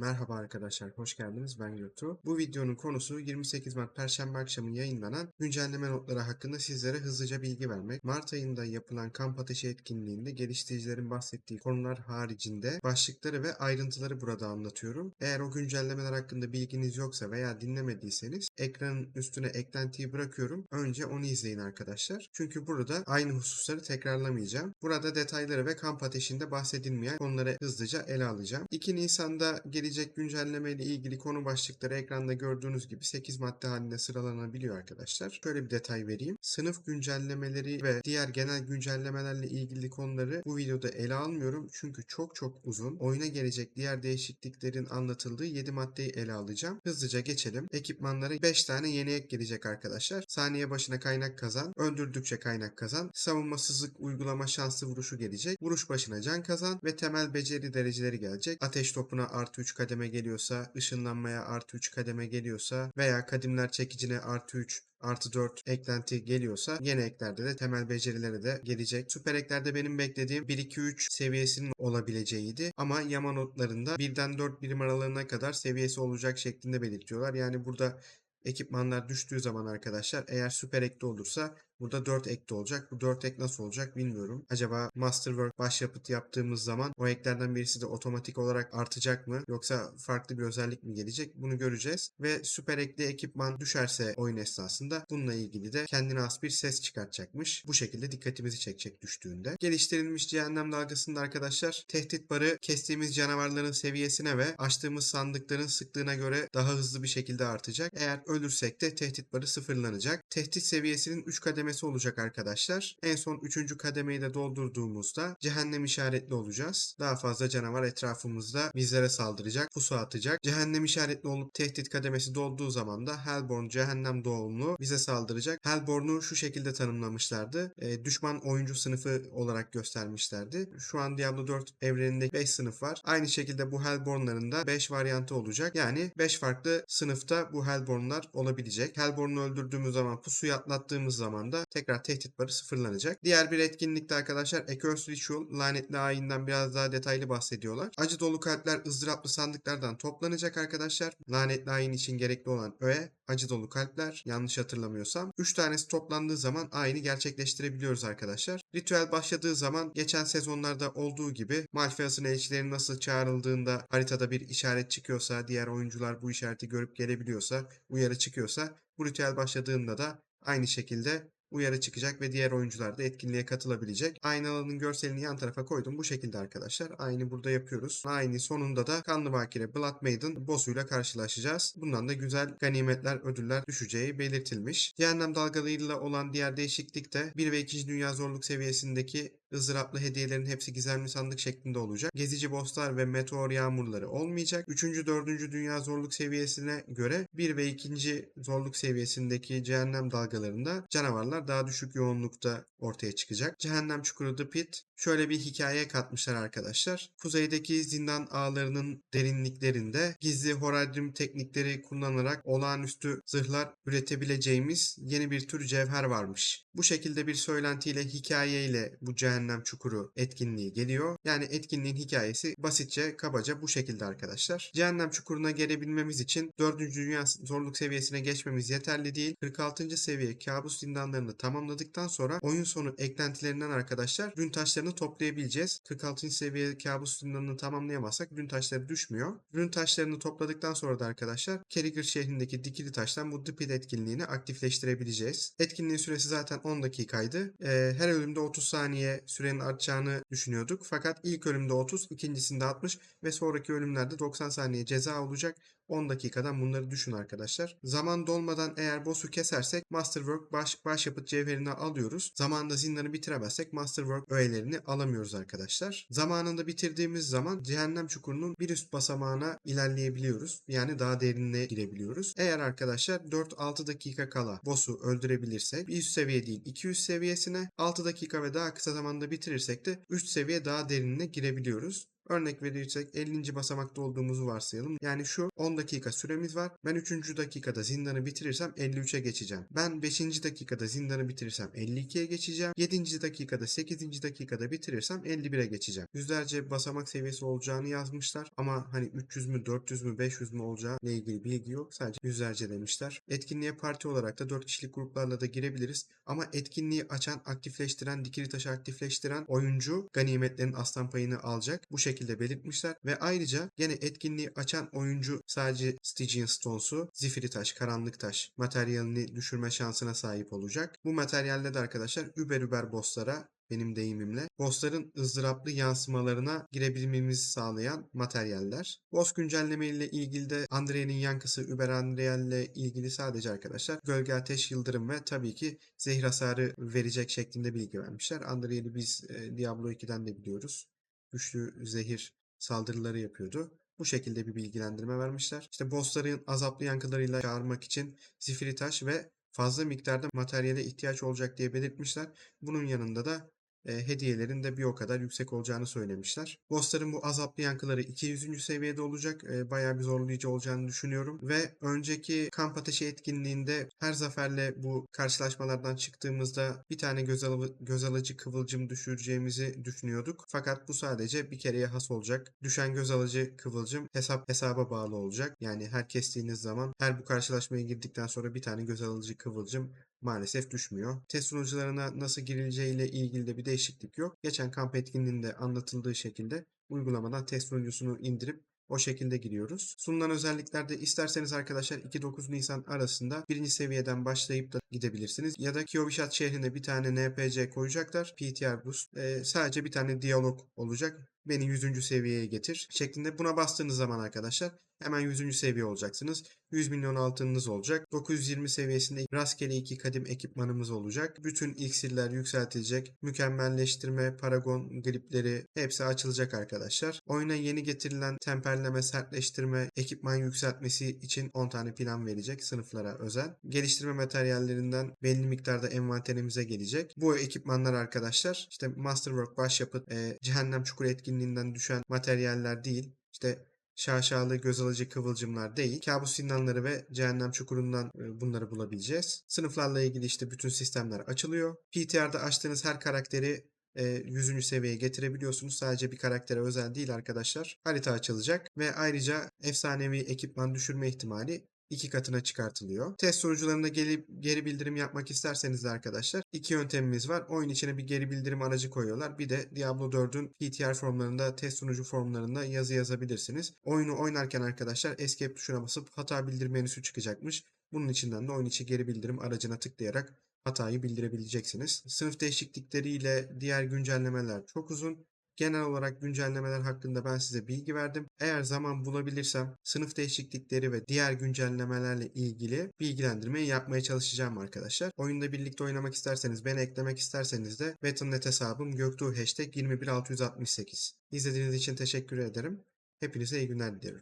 Merhaba arkadaşlar, hoş geldiniz. Ben Göktuğ. Bu videonun konusu 28 Mart Perşembe akşamı yayınlanan güncelleme notları hakkında sizlere hızlıca bilgi vermek. Mart ayında yapılan kamp ateşi etkinliğinde geliştiricilerin bahsettiği konular haricinde başlıkları ve ayrıntıları burada anlatıyorum. Eğer o güncellemeler hakkında bilginiz yoksa veya dinlemediyseniz ekranın üstüne eklentiyi bırakıyorum. Önce onu izleyin arkadaşlar. Çünkü burada aynı hususları tekrarlamayacağım. Burada detayları ve kamp ateşinde bahsedilmeyen konuları hızlıca ele alacağım. 2 Nisan'da gelecek güncelleme ile ilgili konu başlıkları ekranda gördüğünüz gibi 8 madde halinde sıralanabiliyor arkadaşlar. Şöyle bir detay vereyim. Sınıf güncellemeleri ve diğer genel güncellemelerle ilgili konuları bu videoda ele almıyorum. Çünkü çok çok uzun. Oyuna gelecek diğer değişikliklerin anlatıldığı 7 maddeyi ele alacağım. Hızlıca geçelim. Ekipmanlara 5 tane yeni ek gelecek arkadaşlar. Saniye başına kaynak kazan, öldürdükçe kaynak kazan, savunmasızlık uygulama şanslı vuruşu gelecek, vuruş başına can kazan ve temel beceri dereceleri gelecek. Ateş topuna artı 3 kademe geliyorsa, ışınlanmaya artı 3 kademe geliyorsa veya kadimler çekicine artı 3 artı 4 eklenti geliyorsa yeni eklerde de temel becerileri de gelecek. Süper eklerde benim beklediğim 1-2-3 seviyesinin olabileceğiydi ama yama notlarında 1'den 4 birim aralığına kadar seviyesi olacak şeklinde belirtiyorlar. Yani burada ekipmanlar düştüğü zaman arkadaşlar eğer süper ekte olursa Burada 4 ek de olacak. Bu 4 ek nasıl olacak bilmiyorum. Acaba Masterwork başyapıt yaptığımız zaman o eklerden birisi de otomatik olarak artacak mı? Yoksa farklı bir özellik mi gelecek? Bunu göreceğiz. Ve süper ekli ekipman düşerse oyun esnasında bununla ilgili de kendine has bir ses çıkartacakmış. Bu şekilde dikkatimizi çekecek düştüğünde. Geliştirilmiş cehennem dalgasında arkadaşlar tehdit barı kestiğimiz canavarların seviyesine ve açtığımız sandıkların sıklığına göre daha hızlı bir şekilde artacak. Eğer ölürsek de tehdit barı sıfırlanacak. Tehdit seviyesinin 3 kademe kademesi olacak arkadaşlar. En son 3. kademeyi de doldurduğumuzda cehennem işaretli olacağız. Daha fazla canavar etrafımızda bizlere saldıracak, pusu atacak. Cehennem işaretli olup tehdit kademesi dolduğu zaman da Hellborn cehennem doğumlu bize saldıracak. Hellborn'u şu şekilde tanımlamışlardı. E, düşman oyuncu sınıfı olarak göstermişlerdi. Şu an Diablo 4 evreninde 5 sınıf var. Aynı şekilde bu Hellborn'ların da 5 varyantı olacak. Yani 5 farklı sınıfta bu Hellborn'lar olabilecek. Hellborn'u öldürdüğümüz zaman pusuyu atlattığımız zaman da tekrar tehdit barı sıfırlanacak. Diğer bir etkinlikte arkadaşlar Accursed Ritual lanetli ayinden biraz daha detaylı bahsediyorlar. Acı dolu kalpler ızdıraplı sandıklardan toplanacak arkadaşlar. Lanetli ayin için gerekli olan öğe, acı dolu kalpler yanlış hatırlamıyorsam. 3 tanesi toplandığı zaman ayini gerçekleştirebiliyoruz arkadaşlar. Ritüel başladığı zaman geçen sezonlarda olduğu gibi Malpheus'un elçilerin nasıl çağrıldığında haritada bir işaret çıkıyorsa, diğer oyuncular bu işareti görüp gelebiliyorsa, uyarı çıkıyorsa bu ritüel başladığında da aynı şekilde uyarı çıkacak ve diğer oyuncular da etkinliğe katılabilecek. Aynalanın görselini yan tarafa koydum. Bu şekilde arkadaşlar. Aynı burada yapıyoruz. Aynı sonunda da Kanlı Bakire Blood Maiden boss'uyla karşılaşacağız. Bundan da güzel ganimetler, ödüller düşeceği belirtilmiş. Cehennem dalgalarıyla olan diğer değişiklik de 1 ve 2. dünya zorluk seviyesindeki ızdıraplı hediyelerin hepsi gizemli sandık şeklinde olacak. Gezici bosslar ve meteor yağmurları olmayacak. 3. 4. dünya zorluk seviyesine göre 1 ve 2. zorluk seviyesindeki cehennem dalgalarında canavarlar daha düşük yoğunlukta ortaya çıkacak. Cehennem çukuru The Pit şöyle bir hikaye katmışlar arkadaşlar. Kuzeydeki zindan ağlarının derinliklerinde gizli horadrim teknikleri kullanarak olağanüstü zırhlar üretebileceğimiz yeni bir tür cevher varmış. Bu şekilde bir söylentiyle hikayeyle bu cehennem çukuru etkinliği geliyor. Yani etkinliğin hikayesi basitçe kabaca bu şekilde arkadaşlar. Cehennem çukuruna gelebilmemiz için 4. dünya zorluk seviyesine geçmemiz yeterli değil. 46. seviye kabus zindanlarını tamamladıktan sonra oyun sonu eklentilerinden arkadaşlar dün taşlarını toplayabileceğiz. 46. seviye kabus zindanını tamamlayamazsak dün taşları düşmüyor. Dün taşlarını topladıktan sonra da arkadaşlar Kerriger şehrindeki dikili taştan bu Dipid etkinliğini aktifleştirebileceğiz. Etkinliğin süresi zaten 10 dakikaydı. Ee, her ölümde 30 saniye sürenin artacağını düşünüyorduk. Fakat ilk ölümde 30, ikincisinde 60 ve sonraki ölümlerde 90 saniye ceza olacak. 10 dakikadan bunları düşün arkadaşlar. Zaman dolmadan eğer boss'u kesersek Masterwork baş, başyapıt cevherini alıyoruz. Zamanında zindanı bitiremezsek Masterwork öğelerini alamıyoruz arkadaşlar. Zamanında bitirdiğimiz zaman cehennem çukurunun bir üst basamağına ilerleyebiliyoruz. Yani daha derinliğe girebiliyoruz. Eğer arkadaşlar 4-6 dakika kala boss'u öldürebilirsek bir üst seviye değil 200 seviyesine 6 dakika ve daha kısa zamanda bitirirsek de üst seviye daha derinine girebiliyoruz. Örnek verirsek 50. basamakta olduğumuzu varsayalım. Yani şu 10 dakika süremiz var. Ben 3. dakikada zindanı bitirirsem 53'e geçeceğim. Ben 5. dakikada zindanı bitirirsem 52'ye geçeceğim. 7. dakikada 8. dakikada bitirirsem 51'e geçeceğim. Yüzlerce basamak seviyesi olacağını yazmışlar ama hani 300 mü 400 mü 500 mü olacağı ile ilgili bilgi yok. Sadece yüzlerce demişler. Etkinliğe parti olarak da 4 kişilik gruplarla da girebiliriz. Ama etkinliği açan, aktifleştiren, dikili taşı aktifleştiren oyuncu ganimetlerin aslan payını alacak. Bu şekilde belirtmişler. Ve ayrıca gene etkinliği açan oyuncu sadece Stygian Stones'u, Zifiri taş, karanlık taş materyalini düşürme şansına sahip olacak. Bu materyalle de arkadaşlar über über bosslara benim deyimimle bossların ızdıraplı yansımalarına girebilmemizi sağlayan materyaller. Boss güncelleme ile ilgili de Andrea'nın yankısı Uber Andrea ile ilgili sadece arkadaşlar gölge ateş yıldırım ve tabii ki zehir hasarı verecek şeklinde bilgi vermişler. Andrea'yı biz e, Diablo 2'den de biliyoruz. Güçlü zehir saldırıları yapıyordu. Bu şekilde bir bilgilendirme vermişler. İşte bossların azaplı yankılarıyla çağırmak için zifiri taş ve fazla miktarda materyale ihtiyaç olacak diye belirtmişler. Bunun yanında da e, hediyelerin de bir o kadar yüksek olacağını söylemişler. Bossların bu azaplı yankıları 200. seviyede olacak. E, bayağı bir zorlayıcı olacağını düşünüyorum. Ve önceki kamp ateşi etkinliğinde her zaferle bu karşılaşmalardan çıktığımızda bir tane göz, alı- göz alıcı kıvılcım düşüreceğimizi düşünüyorduk. Fakat bu sadece bir kereye has olacak. Düşen göz alıcı kıvılcım hesap hesaba bağlı olacak. Yani her kestiğiniz zaman her bu karşılaşmaya girdikten sonra bir tane göz alıcı kıvılcım maalesef düşmüyor. Test sunucularına nasıl girileceğiyle ilgili de bir değişiklik yok. Geçen kamp etkinliğinde anlatıldığı şekilde uygulamadan test sunucusunu indirip o şekilde giriyoruz. Sunulan özelliklerde isterseniz arkadaşlar 2-9 Nisan arasında birinci seviyeden başlayıp da gidebilirsiniz. Ya da Kiyobishat şehrine bir tane NPC koyacaklar. PTR boost. Ee, sadece bir tane diyalog olacak. Beni 100. seviyeye getir şeklinde. Buna bastığınız zaman arkadaşlar hemen 100. seviye olacaksınız. 100 milyon altınınız olacak. 920 seviyesinde rastgele iki kadim ekipmanımız olacak. Bütün iksirler yükseltilecek. Mükemmelleştirme, paragon gripleri hepsi açılacak arkadaşlar. Oyuna yeni getirilen temperleme, sertleştirme, ekipman yükseltmesi için 10 tane plan verecek sınıflara özel. Geliştirme materyallerinden belli miktarda envanterimize gelecek. Bu ekipmanlar arkadaşlar işte Masterwork başyapıt, e, Cehennem Çukuru etkinliğinden düşen materyaller değil. İşte şaşalı göz alıcı kıvılcımlar değil. Kabus zindanları ve cehennem çukurundan bunları bulabileceğiz. Sınıflarla ilgili işte bütün sistemler açılıyor. PTR'da açtığınız her karakteri e, 100. seviyeye getirebiliyorsunuz. Sadece bir karaktere özel değil arkadaşlar. Harita açılacak ve ayrıca efsanevi ekipman düşürme ihtimali iki katına çıkartılıyor. Test sonuçlarında geri, geri bildirim yapmak isterseniz de arkadaşlar iki yöntemimiz var. Oyun içine bir geri bildirim aracı koyuyorlar. Bir de Diablo 4'ün PTR formlarında, test sunucu formlarında yazı yazabilirsiniz. Oyunu oynarken arkadaşlar Escape tuşuna basıp hata bildirim menüsü çıkacakmış. Bunun içinden de oyun içi geri bildirim aracına tıklayarak hatayı bildirebileceksiniz. Sınıf değişiklikleriyle diğer güncellemeler çok uzun. Genel olarak güncellemeler hakkında ben size bilgi verdim. Eğer zaman bulabilirsem sınıf değişiklikleri ve diğer güncellemelerle ilgili bilgilendirmeyi yapmaya çalışacağım arkadaşlar. Oyunda birlikte oynamak isterseniz, beni eklemek isterseniz de Battle.net hesabım Göktuğ hashtag 21668. İzlediğiniz için teşekkür ederim. Hepinize iyi günler dilerim.